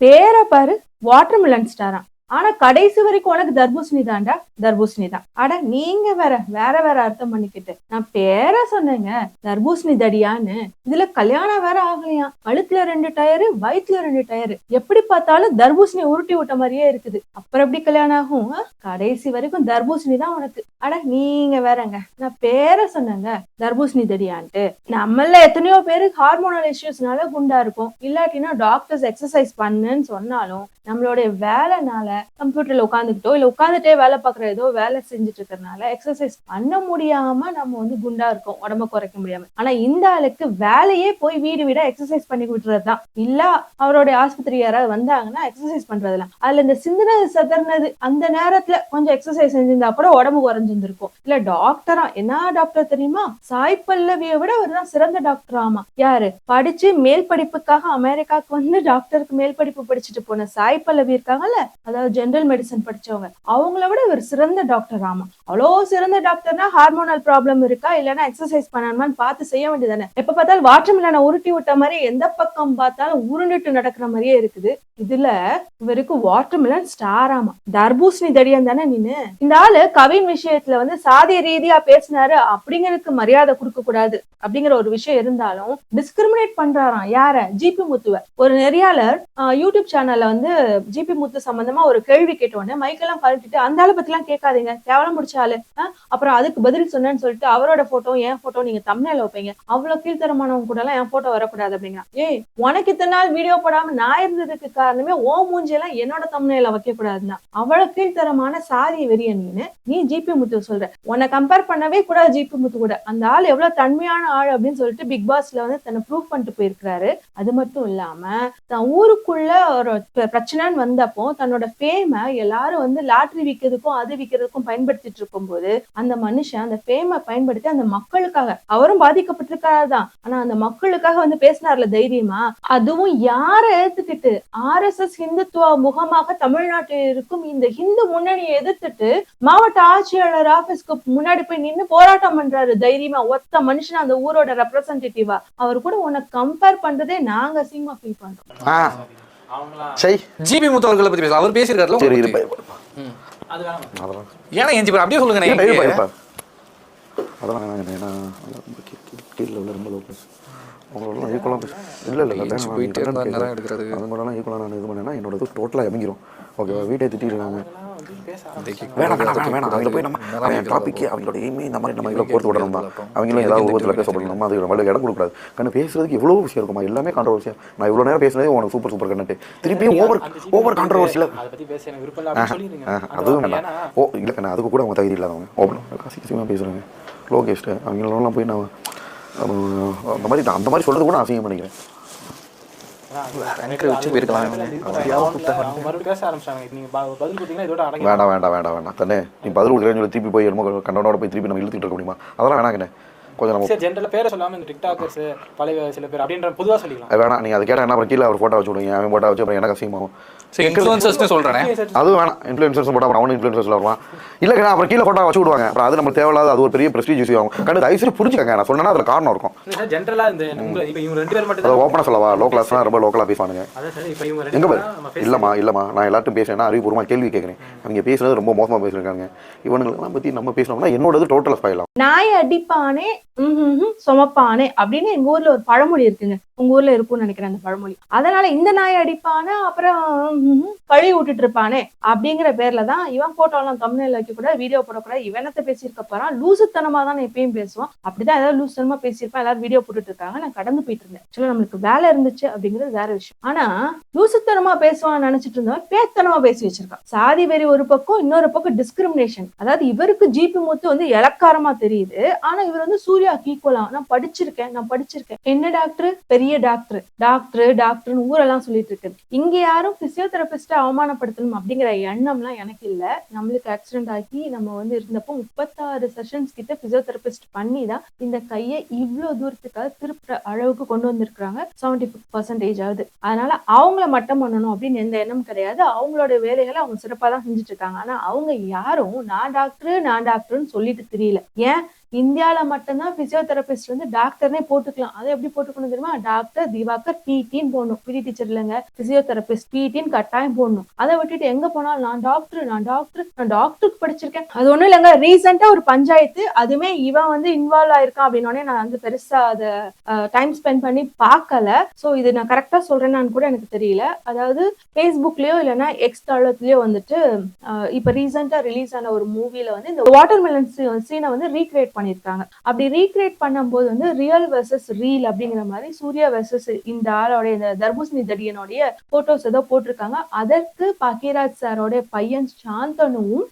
பேரை பாரு வாட்டர்மெலன் ஸ்டாராம் ஆனா கடைசி வரைக்கும் உனக்கு தர்பூசணி தான்டா? தர்பூசணி தான். அட நீங்க வேற வேற வேற அர்த்தம் பண்ணிக்கிட்டு. நான் பேர சொன்னேங்க தர்பூசணி தடியான்னு. இதுல கல்யாணம் வேற ஆகலையா கழுத்துல ரெண்டு டயரு வயிற்றுல ரெண்டு டயரு. எப்படி பார்த்தாலும் தர்பூசணி உருட்டி விட்ட மாதிரியே இருக்குது. அப்புறம் எப்படி கல்யாணம் ஆகும்? கடைசி வரைக்கும் தர்பூசணி தான் உனக்கு. அட நீங்க வேறங்க. நான் பேர சொன்னேங்க தர்பூசணி தடியான்ட்டு. நம்மள எத்தனையோ பேரு ஹார்மோனல் இஷ்யூஸ்னால குண்டா இருக்கும். இல்லாட்டினா டாக்டர்ஸ் எக்ஸசைஸ் பண்ணுன்னு சொன்னாலும் நம்மளுடைய வேலைனால கம்ப்யூட்டர்ல உட்காந்துக்கிட்டோ இல்ல உட்காந்துட்டே வேலை பார்க்குற ஏதோ வேலை செஞ்சுட்டு இருக்கறனால எக்ஸசைஸ் பண்ண முடியாம நம்ம வந்து குண்டா இருக்கோம் உடம்ப குறைக்க முடியாம. ஆனா இந்த ஆளுக்கு வேலையே போய் வீடு வீடா எக்ஸசைஸ் பண்ணி விட்டுறதுதான் இல்ல அவருடைய ஆஸ்பத்திரி யாராவது வந்தாங்கன்னா எக்ஸசைஸ் பண்றதுலாம். அதுல இந்த சிந்தனை சதர்னது அந்த நேரத்துல கொஞ்சம் எக்ஸசைஸ் செஞ்சிருந்தா கூட உடம்பு குறைஞ்சிருந்திருக்கும். இல்ல டாக்டரா என்ன டாக்டர் தெரியுமா? சாய் பல்லவியை விட அவர் தான் சிறந்த டாக்டர் ஆமா. யாரு? படிச்சு மேல் படிப்புக்காக அமெரிக்காவுக்கு வந்து டாக்டருக்கு மேல் படிப்பு படிச்சுட்டு போன சாய் பல்லவி இருக்காங்கல்ல அதாவது ஜென்ரல் மெடிசன் படிச்சவங்க. அவங்கள விட இவர் சிறந்த டாக்டர் ஆமா அவ்வளோ சிறந்த டாக்டர்னா ஹார்மோனல் ப்ராப்ளம் இருக்கா? இல்லைன்னா எக்ஸசைஸ் பண்ணணுமான்னு பார்த்து செய்ய வேண்டியதானே எப்ப பார்த்தாலும் வாட்டர் மிலனை உருட்டி விட்ட மாதிரி எந்த பக்கம் பார்த்தாலும் உருண்டுட்டு நடக்கிற மாதிரியே இருக்குது. இதுல இவருக்கு வாட்டர் மிலன் ஸ்டார் ஆமா தர்பூசணி தடியம் தானே நீனு? இந்த ஆளு கவின் விஷயத்துல வந்து சாதிய ரீதியா பேசினாரு அப்படிங்கறதுக்கு மரியாதை கொடுக்க கூடாது அப்படிங்கிற ஒரு விஷயம் இருந்தாலும் டிஸ்கிரிமினேட் பண்றாராம். யார? ஜிபி முத்துவ. ஒரு நெறியாளர் யூடியூப் சேனல்ல வந்து ஜிபி முத்து சம்பந்தமா ஒரு கேள்வி கேட்ட உடனே மைக்கெல்லாம் கழட்டிட்டு அந்த ஆளை பத்திலாம் கேட்காதீங்க. கேவலம் முடிச்ச ஆளு. அப்புறம் அதுக்கு பதில் சொன்னேன்னு சொல்லிட்டு அவரோட போட்டோ என் போட்டோ நீங்க தமிழ்ல வைப்பீங்க. அவ்வளவு கீழ்த்தரமானவங்க கூட எல்லாம் என் போட்டோ வரக்கூடாது அப்படிங்க ஏய் உனக்கு இத்தனை நாள் வீடியோ போடாம நான் இருந்ததுக்கு காரணமே ஓ மூஞ்சியெல்லாம் என்னோட தமிழ்ல வைக்க கூடாதுன்னா அவ்வளவு கீழ்த்தரமான சாதி வெறிய நீனு. நீ ஜிபி முத்து சொல்ற. உன்னை கம்பேர் பண்ணவே கூடாது ஜிபி முத்து கூட. அந்த ஆள் எவ்வளவு தன்மையான ஆள் அப்படின்னு சொல்லிட்டு பிக் பாஸ்ல வந்து தன்னை ப்ரூவ் பண்ணிட்டு போயிருக்கிறாரு. அது மட்டும் இல்லாம தன் ஊருக்குள்ள ஒரு பிரச்சனைன்னு வந்தப்போ தன்னோட ஃபேமை எல்லாரும் வந்து லாட்ரி விற்கிறதுக்கும் அது விற்கிறதுக்கும் பயன்படுத்திட்டு இருக்கும்போது அந்த மனுஷன் அந்த ஃபேமை பயன்படுத்தி அந்த மக்களுக்காக அவரும் பாதிக்கப்பட்டிருக்காரு தான் ஆனா அந்த மக்களுக்காக வந்து பேசினார்ல தைரியமா? அதுவும் யாரை ஏத்துக்கிட்டு ஆர்எஸ்எஸ் இந்துத்துவ முகமாக தமிழ்நாட்டில் இருக்கும் இந்த ஹிந்து முன்னணியை எதிர்த்துட்டு மாவட்ட ஆட்சியாளர் ஆபீஸ்க்கு முன்னாடி போய் நின்னு போராட்டம் பண்றாரு தைரியமா? ஒத்த மனுஷன் அந்த ஊரோட ரெப்ரசன்டேட்டிவா அவர் கூட உன்னை கம்பேர் பண்றதே நாங்க சினிமா ஃபீல் பண்றோம். சரி ஜிபி முத்து அவர்களை பத்தி பேச அவர் பேசியிருக்காருல சரி இருப்பா. அதெல்லாம் ஏன்னா எஞ்சி அப்படியே சொல்லுங்க இருப்பா, இருப்பா. அதெல்லாம் ஏன்னா அதெல்லாம் ரொம்ப கீழ் ரொம்ப. உங்களோடலாம் ஈக்குவலாக பேச இல்லை இல்லை நேரம் எடுக்கிறது. அது மட்டும் ஈக்குவலாக நான் இது பண்ணேன்னா என்னோட டோட்டலாக இறங்கிரும். ஓகேவா? வீட்டை திட்டிருக்காங்க வேணாம் வேணாம் வேணாம். வேணாம் அதில் போய் நம்ம டாப்பிக்கே அவங்களோட எய்மே இந்த மாதிரி நம்ம இதில் கோர்த்து விடணும்? தான் அவங்களும் ஏதாவது உருவத்தில் பேசப்படணும் நம்ம அது நம்மளுக்கு இடம் கொடுக்கூடாது கண்ணு பேசுறதுக்கு எவ்வளோ விஷயம் இருக்குமா? எல்லாமே கான்ட்ரவர்சியாக நான் இவ்வளோ நேரம் பேசுனதே உனக்கு சூப்பர் சூப்பர் கண்ணட்டு திருப்பியும் ஓவர் ஓவர் கான்ட்ரவர்சியில் அதுவும் ஓ இல்லை கண்ணா அதுக்கு கூட அவங்க தகுதி இல்லாதவங்க. ஓப்பன் அசிங்கமாக பேசுகிறாங்க லோகேஷ்ட்டு அவங்களெல்லாம் போய் நான் அந்த மாதிரி நான் அந்த மாதிரி சொல்கிறது கூட அசிங்கம் பண்ணிக்கிறேன். வேண்டாம் வேண்டாம் வேண்டாம் வேண்டாம் கண்ணே நீ பதில் கொடுக்குறேன்னு சொல்லி திருப்பி போய் என்னமோ கண்டனோட போய் திருப்பி நம்ம இழுத்துட்டு இருக்க முடியுமா அதெல்லாம் வேணாம் கண்ணே கொஞ்சம் நம்ம சரி ஜென்ரலா பேரை சொல்லாம இந்த டிக்டாக்கர்ஸ் பழைய சில பேர் அப்படின்ற பொதுவா சொல்லிக்கலாம் அது வேணாம். நீங்கள் அது கேட்டால் என்ன அப்புறம் கீழே அவர் ஃபோட்டோ வச்சு விடுங்க. அவன் ஃபோட்டோ வச்சு அப்புறம் எனக்கு அசிங்கமாகும் சரி இன்ஃபுளுசர்ஸ்னு சொல்றேன். அதுவும் வேணாம். இன்ஃப்ளூயன்சர்ஸ் போட்டால் அப்புறம் அவனும் இன்ஃப்ளூயன்சர்ஸில் வருவான். இல்லை அப்புறம் கீழே ஃபோட்டோ வச்சு விடுவாங்க. அப்புறம் அது நம்ம தேவையில்லாத அது ஒரு பெரிய ப்ரெஸ்டீஜ் இஷ்யூ ஆகும். கண்டு செய்து புரிஞ்சுக்கங்க. நான் சொன்னேன்னா அதில் காரணம் இருக்கும். சார் ஜென்ரலா இந்த உங்க இப்போ இவங்க ரெண்டு பேர் மட்டும் அதை தான் ஓப்பனாக சொல்லவா? லோ கிளாஸ்லாம் ரொம்ப லோக்கலாக பேசுவானுங்க. அதான் சார் இப்போ இவங்க எங்க ரெண்டு பாரு இல்லம்மா இல்லம்மா. நான் எல்லார்ட்டும் பேசுறேன்னா அறிவுபூர்வமாக கேள்வி கேட்குறேன் அவங்க பேசுறது ரொம்ப மோசமாக பேசியிருக்காங்க இவனுங்களெல்லாம் பற்றி நம்ம பேசினோம்னா என்னோடது டோட்டல் ஸ்பாயில் ஆகும். நாய் அடிப்பானே ம்ஹும்ஹும், சுமப்பானே அப்படின்னு எங்க ஊர்ல ஒரு பழமொழி இருக்குங்க. உங்க ஊர்ல இருக்கும்னு நினைக்கிறேன் அந்த பழமொழி. அதனால இந்த நாய் அடிப்பானே அப்புறம் கழுவி விட்டுட்டு இருப்பானே அப்படிங்கிற பேர்ல தான் இவன் போட்டோலாம் எல்லாம் தமிழ்ல வைக்க கூட வீடியோ போடக்கூடாது இவனத்தை பேசியிருக்க போறான். லூசுத்தனமா தான் நான் எப்பயும் பேசுவான். அப்படிதான் ஏதாவது லூசுத்தனமா பேசியிருப்பேன் எல்லாரும் வீடியோ போட்டுட்டு இருக்காங்க நான் கடந்து போயிட்டு இருந்தேன் ஆக்சுவலா நம்மளுக்கு வேலை இருந்துச்சு அப்படிங்கிறது வேற விஷயம். ஆனா லூசுத்தனமா பேசுவான்னு நினைச்சிட்டு இருந்தவன் பேத்தனமா பேசி வச்சிருக்கான். சாதி வெறி ஒரு பக்கம் இன்னொரு பக்கம் டிஸ்கிரிமினேஷன் அதாவது இவருக்கு ஜிபி முத்து வந்து இலக்காரமா தெரியுது. ஆனா இவர் வந்து சூர்யாக்கு ஈக்குவலா நான் படிச்சிருக்கேன் நான் படிச்சிருக்கேன். என்ன டாக்டர் பெரிய டாக்டர் டாக்டர் டாக்டர்னு ஊரெல்லாம் சொல்லிட்டு இருக்குது இங்க யாரும் பிசியோதெரபிஸ்ட அவமானப்படுத்தணும் அப்படிங்கிற எண்ணம்லாம் எனக்கு இல்ல. நம்மளுக்கு ஆக்சிடென்ட் ஆகி நம்ம வந்து இருந்தப்போ முப்பத்தாறு செஷன்ஸ் கிட்ட பிசியோதெரபிஸ்ட் பண்ணி தான் இந்த கையை இவ்வளவு தூரத்துக்காக திருப்புற அளவுக்கு கொண்டு வந்திருக்கிறாங்க. செவன்டி பர்சன்டேஜ் ஆகுது. அதனால அவங்கள மட்டம் பண்ணணும் அப்படின்னு எந்த எண்ணம் கிடையாது. அவங்களோட வேலைகளை அவங்க சிறப்பா தான் செஞ்சுட்டு இருக்காங்க. ஆனா அவங்க யாரும் நான் டாக்டர் நான் டாக்டர்னு சொல்லிட்டு தெரியல. ஏன்? இந்தியால மட்டும்தான் பிசியோதெரபிஸ்ட் வந்து டாக்டர்னே போட்டுக்கலாம். அதை எப்படி போட்டுக்கணும் தெரியுமா? டாக்டர் திவாகர் பிடின்னு போடணும். பிடி டீச்சர் இல்லைங்க. பிசியோதெரபிஸ்ட் பிடின்னு கட்டாயம் போடணும். அதை விட்டுட்டு எங்க போனாலும் நான் டாக்டர் நான் டாக்டர் நான் டாக்டருக்கு படிச்சிருக்கேன். அது ஒண்ணும் இல்லைங்க. ரீசெண்டா ஒரு பஞ்சாயத்து. அதுமே இவன் வந்து இன்வால்வ் ஆயிருக்கான் அப்படின்னோடனே நான் வந்து பெருசா அதை டைம் ஸ்பெண்ட் பண்ணி பார்க்கல. ஸோ இது நான் கரெக்டா சொல்றேன்னு கூட எனக்கு தெரியல. அதாவது ஃபேஸ்புக்லயோ இல்லைன்னா எக்ஸ் தளத்துலயோ வந்துட்டு இப்ப ரீசெண்டா ரிலீஸ் ஆன ஒரு மூவில வந்து இந்த வாட்டர் மெலன் சீனை வந்து ரீக்ரியேட் பண்ணியிருக்காங்க. அப்படி ரீக்ரியேட் பண்ணும்போது வந்து ரியல் வெர்சஸ் ரீல் அப்படிங்கிற மாதிரி சூர்யா வெர்சஸ் இந்த ஆளோட இந்த தர்பூசணி தடியனுடைய போட்டோஸ் ஏதோ போட்டிருக்காங்க. அதற்கு பாக்கியராஜ் சாரோட பையன் சாந்தனுவும்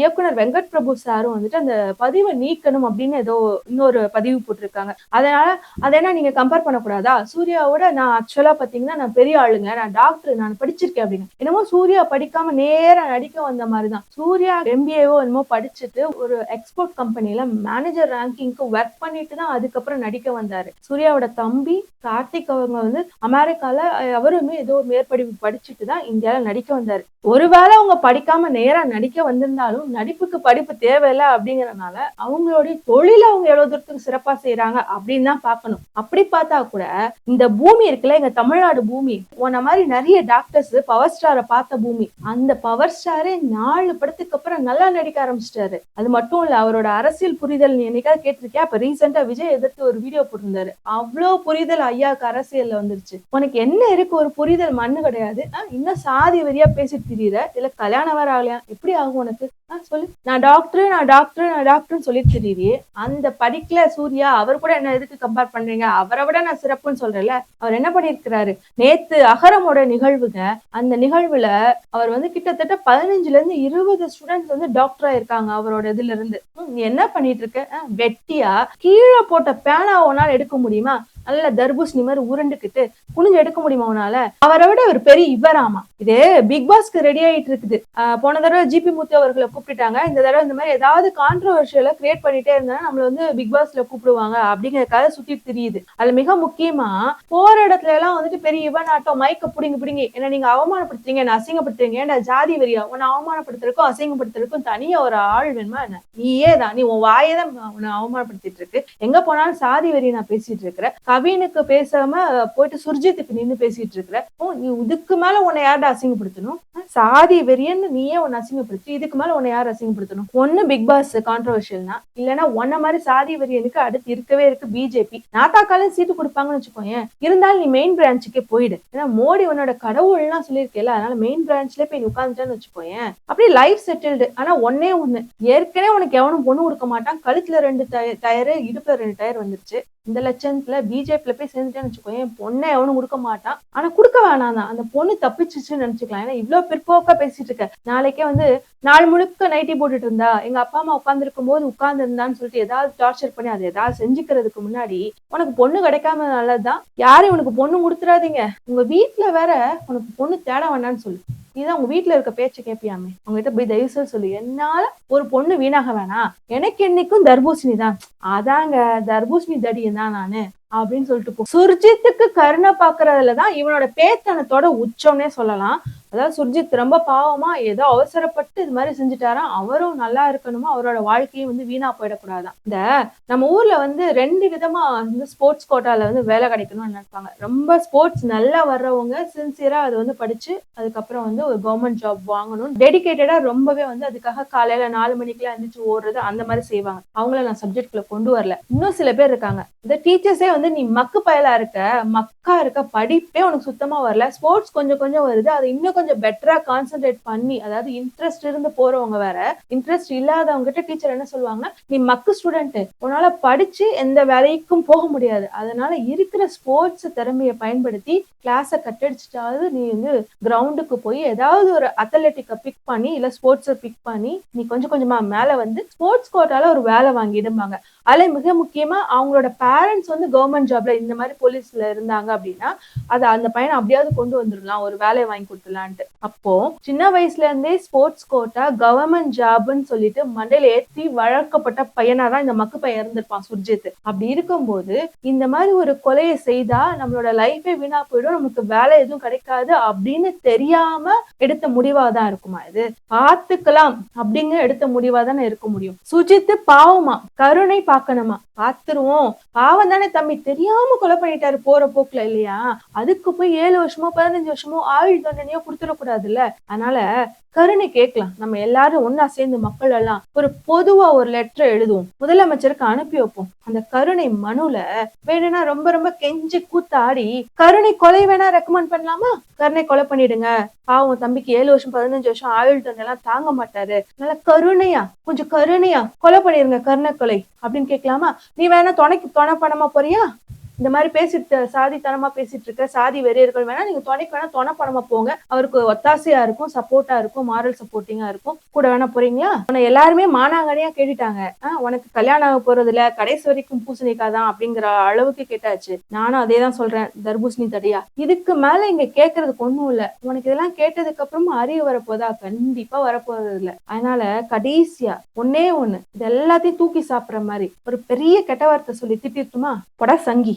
இயக்குனர் வெங்கட் பிரபு சாரும் வந்துட்டு அந்த பதிவை நீக்கணும் அப்படின்னு ஏதோ இன்னொரு பதிவு போட்டிருக்காங்க. அதனால அதெல்லாம் நீங்க கம்பேர் பண்ணக்கூடாதா? சூர்யாவோட நான் ஆக்சுவலா பாத்தீங்கன்னா நான் பெரிய ஆளுங்க நான் டாக்டர் நான் படிச்சிருக்கேன் அப்படின்னு. என்னமோ சூர்யா படிக்காம நேரா நடிக்க வந்த மாதிரிதான். சூர்யா எம்பிஏவோ என்னமோ படிச்சுட்டு ஒரு எக்ஸ்போர்ட் கம்பெனில மேனேஜர் ரேங்கிங்க்கு ஒர்க் பண்ணிட்டு தான் அதுக்கப்புறம் நடிக்க வந்தாரு. சூர்யாவோட தம்பி கார்த்திக் அவங்க வந்து அமெரிக்கால அவருமே ஏதோ மேற்படிப்பு படிச்சுட்டு தான் இந்தியால நடிக்க வந்தாரு. ஒருவேளை அவங்க படிக்காம நேரா நடிக்க வந்திருந்தாலும் நடிப்புக்கு படிப்பு தேவையில்ல அப்படிங்கறதுனால அவங்களுடைய தொழில அவங்க எவ்வளவு தூரத்துக்கு சிறப்பா செய்யறாங்க அப்படின்னு தான் பார்க்கணும். அப்படி பார்த்தா கூட இந்த பூமி இருக்குல்ல எங்க தமிழ்நாடு பூமி உன்ன மாதிரி நிறைய டாக்டர்ஸ் பவர் ஸ்டாரை பார்த்த பூமி அந்த பவர் ஸ்டாரே நாலு படத்துக்கு அப்புறம் நல்லா நடிக்க ஆரம்பிச்சிட்டாரு. அது மட்டும் இல்ல அவரோட அரசியல் புரிதல் நீ என்னைக்காவது கேட்டிருக்கியா? அப்ப ரீசெண்டா விஜய் எதிர்த்து ஒரு வீடியோ போட்டிருந்தாரு. அவ்வளோ புரிதல் ஐயாக்கு அரசியல்ல வந்துருச்சு. உனக்கு என்ன இருக்கு? ஒரு புரிதல் மண்ணு கிடையாது. இன்னும் சாதி வரியா பேசிட்டு திரியிற. இல்ல கல்யாணம் வேற ஆகலையா? எப்படி ஆகும் உனக்கு? சொல்லு. நான் டாக்டர் நான் டாக்டர் நான் டாக்டர்னு சொல்லி திரியே அந்த படிக்கல சூர்யா அவர் கூட என்ன எதுக்கு கம்பேர் பண்றீங்க? அவரை விட நான் சிறப்புன்னு சொல்றேன்ல. அவர் என்ன பண்ணிருக்கிறாரு நேத்து அகரமோட நிகழ்வுங்க அந்த நிகழ்வுல அவர் வந்து கிட்டத்தட்ட பதினஞ்சுல இருந்து இருபது ஸ்டூடெண்ட்ஸ் வந்து டாக்டர் இருக்காங்க அவரோட இதுல இருந்து. நீ என்ன பண்ணிட்டு இருக்க? வெட்டியா கீழே போட்ட பேனா உன்னால எடுக்க முடியுமா? நல்ல தர்பூசணி மாதிரி உருண்டுக்கிட்டு குனிஞ்சு எடுக்க முடியுமா உன்னால? அவரை விட ஒரு பெரிய இவராமா? இது பிக் பாஸ்க்கு ரெடி ஆயிட்டு இருக்குது. ஆஹ் போன தடவை ஜிபி முத்து அவர்களை கூப்பிட்டுட்டாங்க. இந்த தடவை இந்த மாதிரி ஏதாவது கான்ட்ரவர்ஷியலை கிரியேட் பண்ணிட்டே இருந்தா நம்மள வந்து பிக் பாஸ்ல கூப்பிடுவாங்க அப்படிங்கிற கதை சுத்தி தெரியுது. அதுல மிக முக்கியமா போற இடத்துல எல்லாம் வந்துட்டு பெரிய இவன் ஆட்டம் மயக்க புடிங்க பிடிங்கி. என்ன நீங்க அவமானப்படுத்துறீங்க என்ன அசிங்கப்படுத்துறீங்க ஏன்டா ஜாதி வரியா உன்னை அவமானப்படுத்துறதுக்கும் அசிங்கப்படுத்துறதுக்கும் தனியா ஒரு ஆள் வேணுமா என்ன? நீயே தான் நீ உன் வாயை தான் உன்னை அவமானப்படுத்திட்டு இருக்கு. எங்க போனாலும் சாதி வரி நான் பேசிட்டு இருக்கிறேன். கவினுக்கு பேசாம போயிட்டு சுர்ஜித்துக்கு நின்று பேசிட்டு இருக்கிற ஓ நீ இதுக்கு மேல உன்னை யார்டா அசிங்கப்படுத்தணும்? சாதி வெறியன்னு நீயே உன்னை அசிங்கப்படுத்தி. இதுக்கு மேல உன்னை யார் அசிங்கப்படுத்தணும்? ஒண்ணு பிக் பாஸ் கான்ட்ரவர்ஷியல்னா இல்லைன்னா உன்ன மாதிரி சாதி வெறியனுக்கு அடுத்து இருக்கவே இருக்கு பிஜேபி நாத்தாக்காலும் சீட்டு கொடுப்பாங்கன்னு வச்சுக்கோயேன். இருந்தாலும் நீ மெயின் பிரான்ச்சுக்கே போயிடு. ஏன்னா மோடி உன்னோட கடவுள்லாம் சொல்லியிருக்கேல அதனால மெயின் பிரான்ச்ல போய் நீ வச்சுக்கோங்க வச்சுக்கோயேன். அப்படியே லைஃப் செட்டில்டு ஆனா ஒன்னே ஒண்ணு. ஏற்கனவே உனக்கு எவனும் பொண்ணு கொடுக்க மாட்டான். கழுத்துல ரெண்டு டயரு இடுப்புல ரெண்டு டயர் வந்துருச்சு. இந்த லட்சத்துல பிஜேபியில போய் சேர்ந்துட்டேன்னு வச்சுக்கோங்க பொண்ணை எவனும் கொடுக்க மாட்டான். ஆனா கொடுக்க வேணாம் தான். அந்த பொண்ணு தப்பிச்சிச்சுன்னு நினைச்சுக்கலாம். ஏன்னா இவ்வளவு பிற்போக்க பேசிட்டு இருக்க. நாளைக்கே வந்து நாள் முழுக்க நைட்டி போட்டுட்டு இருந்தா எங்க அப்பா அம்மா உட்காந்துருக்கும் போது உட்கார்ந்து இருந்தான்னு சொல்லிட்டு ஏதாவது டார்ச்சர் பண்ணி அதை ஏதாவது செஞ்சுக்கிறதுக்கு முன்னாடி உனக்கு பொண்ணு கிடைக்காம நல்லதுதான். யாரும் உனக்கு பொண்ணு கொடுத்துறாதீங்க உங்க வீட்டுல வேற உனக்கு பொண்ணு தேட வேண்டாம்னு சொல்லு. நீதான் உங்க வீட்டுல இருக்க பேச்சை கேட்பியாமே உங்ககிட்ட போய் தயவு சொல்லு. என்னால ஒரு பொண்ணு வீணாக வேணாம். எனக்கு என்னைக்கும் தர்பூசணி தான். அதாங்க தர்பூசணி தடியன் தான் நானு அப்படின்னு சொல்லிட்டு போ. சுர்ஜித்துக்கு கருணை பாக்குறதுலதான் இவனோட பேத்தனத்தோட உச்சம்னே சொல்லலாம். அதாவது சுர்ஜித் ரொம்ப பாவமா ஏதோ அவசரப்பட்டு இது மாதிரி செஞ்சுட்டாராம் அவரும் நல்லா இருக்கணுமா? அவரோட வாழ்க்கையும் வந்து வீணா போயிடக்கூடாதான் இந்த நம்ம ஊர்ல வந்து ரெண்டு விதமா வந்து ஸ்போர்ட்ஸ் கோட்டால வந்து வேலை கிடைக்கணும்னு நினைப்பாங்க. ரொம்ப ஸ்போர்ட்ஸ் நல்லா வர்றவங்க சின்சியரா அது வந்து படிச்சு அதுக்கப்புறம் வந்து ஒரு கவர்மெண்ட் ஜாப் வாங்கணும் டெடிகேட்டடா ரொம்பவே வந்து அதுக்காக காலையில நாலு மணிக்கெல்லாம் எந்திரிச்சு ஓடுறது அந்த மாதிரி செய்வாங்க. அவங்கள நான் சப்ஜெக்ட்குள்ள கொண்டு வரல. இன்னும் சில பேர் இருக்காங்க. இந்த டீச்சர்ஸே வந்து நீ மக்கு பயலா இருக்க மக்கா இருக்க படிப்பே உனக்கு சுத்தமா வரல. ஸ்போர்ட்ஸ் கொஞ்சம் கொஞ்சம் வருது. அதை இன்னும் கொஞ்சம் பெட்டரா கான்சென்ட்ரேட் பண்ணி அதாவது இன்ட்ரெஸ்ட் இருந்து போறவங்க வேற இன்ட்ரெஸ்ட் இல்லாதவங்க கிட்ட டீச்சர் என்ன சொல்லுவாங்க நீ மக்கு ஸ்டூடெண்ட் உன்னால படிச்சு எந்த வேலைக்கும் போக முடியாது. அதனால இருக்கிற ஸ்போர்ட்ஸ் திறமையை பயன்படுத்தி கிளாஸை கட்டடிச்சிட்டாவது நீ வந்து கிரவுண்டுக்கு போய் ஏதாவது ஒரு அத்லெட்டிக்கை பிக் பண்ணி இல்ல ஸ்போர்ட்ஸை பிக் பண்ணி நீ கொஞ்சம் கொஞ்சமா மேல வந்து ஸ்போர்ட்ஸ் கோட்டால ஒரு வேலை வாங்கிடும்பாங்க. அதுல மிக முக்கியமா அவங்களோட பேரண்ட்ஸ் வந்து கவர்மெண்ட் ஜாப்ல இந்த மாதிரி போலீஸ்ல இருந்தாங்க அப்படின்னா அதை அந்த பையனை அப்படியாவது கொண்டு வந்துடலாம் ஒரு வேலையை வாங்கி கொடுத்துலான்ட்டு அப்போ சின்ன வயசுல இருந்தே ஸ்போர்ட்ஸ் கோட்டா கவர்மெண்ட் ஜாப்னு சொல்லிட்டு மண்டையில ஏற்றி வளர்க்கப்பட்ட பையனாதான் இந்த மக்கு பையன் இருந்திருப்பான் சுர்ஜித். அப்படி இருக்கும்போது இந்த மாதிரி ஒரு கொலையை செய்தா நம்மளோட லைஃபே வீணா போயிடும் நமக்கு வேலை எதுவும் கிடைக்காது அப்படின்னு தெரியாம எடுத்த முடிவா தான் இருக்குமா இது? பார்த்துக்கலாம் அப்படிங்க எடுத்த முடிவா தானே இருக்க முடியும். சுஜித் பாவமா கருணை பார்க்கணுமா? பார்த்துருவோம். பாவம் தானே தம்பி. தெரியாம கொலை பண்ணிட்டாரு போற போக்குல இல்லையா? அதுக்கு போய் ஏழு வருஷமோ பதினஞ்சு வருஷமோ ஆயுள் தண்டனையோ கொடுத்துடக்கூடாதுல்ல. அதனால கருணை கேட்கலாம். நம்ம எல்லாரும் ஒன்னா சேர்ந்து மக்கள் எல்லாம் ஒரு பொதுவா ஒரு லெட்டர் எழுதுவோம். முதலமைச்சருக்கு அனுப்பி வைப்போம். அந்த கருணை மனுல வேணும்னா ரொம்ப ரொம்ப கெஞ்சி கூத்தாடி கருணை கொலை வேணா ரெக்கமெண்ட் பண்ணலாமா? கருணை கொலை பண்ணிடுங்க. பாவம் தம்பிக்கு ஏழு வருஷம் பதினஞ்சு வருஷம் ஆயுள் தண்டனை எல்லாம் தாங்க மாட்டாரு. அதனால கருணையா கொஞ்சம் கருணையா கொலை பண்ணிருங்க கருணை கொலை. அப்படின்னு கேட்கலாமா? நீ வேணா துணைக்கு துணை பண்ணமா போறியா? இந்த மாதிரி பேசிட்டு சாதித்தனமா பேசிட்டு இருக்க சாதி வெறியர்கள் வேணா நீங்க துணைக்கு வேணா துணை பணமா போங்க. அவருக்கு ஒத்தாசையா இருக்கும் சப்போர்ட்டா இருக்கும் மாரல் சப்போர்ட்டிங்கா இருக்கும். கூட வேணா போறீங்களா? உன்னை எல்லாருமே மானாங்கனியா கேட்டுட்டாங்க. உனக்கு கல்யாணம் ஆக போறது இல்ல கடைசி வரைக்கும் பூசணிக்காதான் அப்படிங்கிற அளவுக்கு கேட்டாச்சு. நானும் அதே தான் சொல்றேன் தர்பூசணி தடியா. இதுக்கு மேல இங்க கேட்கறதுக்கு ஒண்ணும் இல்ல. உனக்கு இதெல்லாம் கேட்டதுக்கு அப்புறமா அறிவு வரப்போதா? கண்டிப்பா வரப்போறது இல்ல அதனால கடைசியா ஒன்னே ஒண்ணு இது எல்லாத்தையும் தூக்கி சாப்பிடுற மாதிரி ஒரு பெரிய கெட்ட வார்த்தை சொல்லி திட்டிருட்டுமா? பட சங்கி.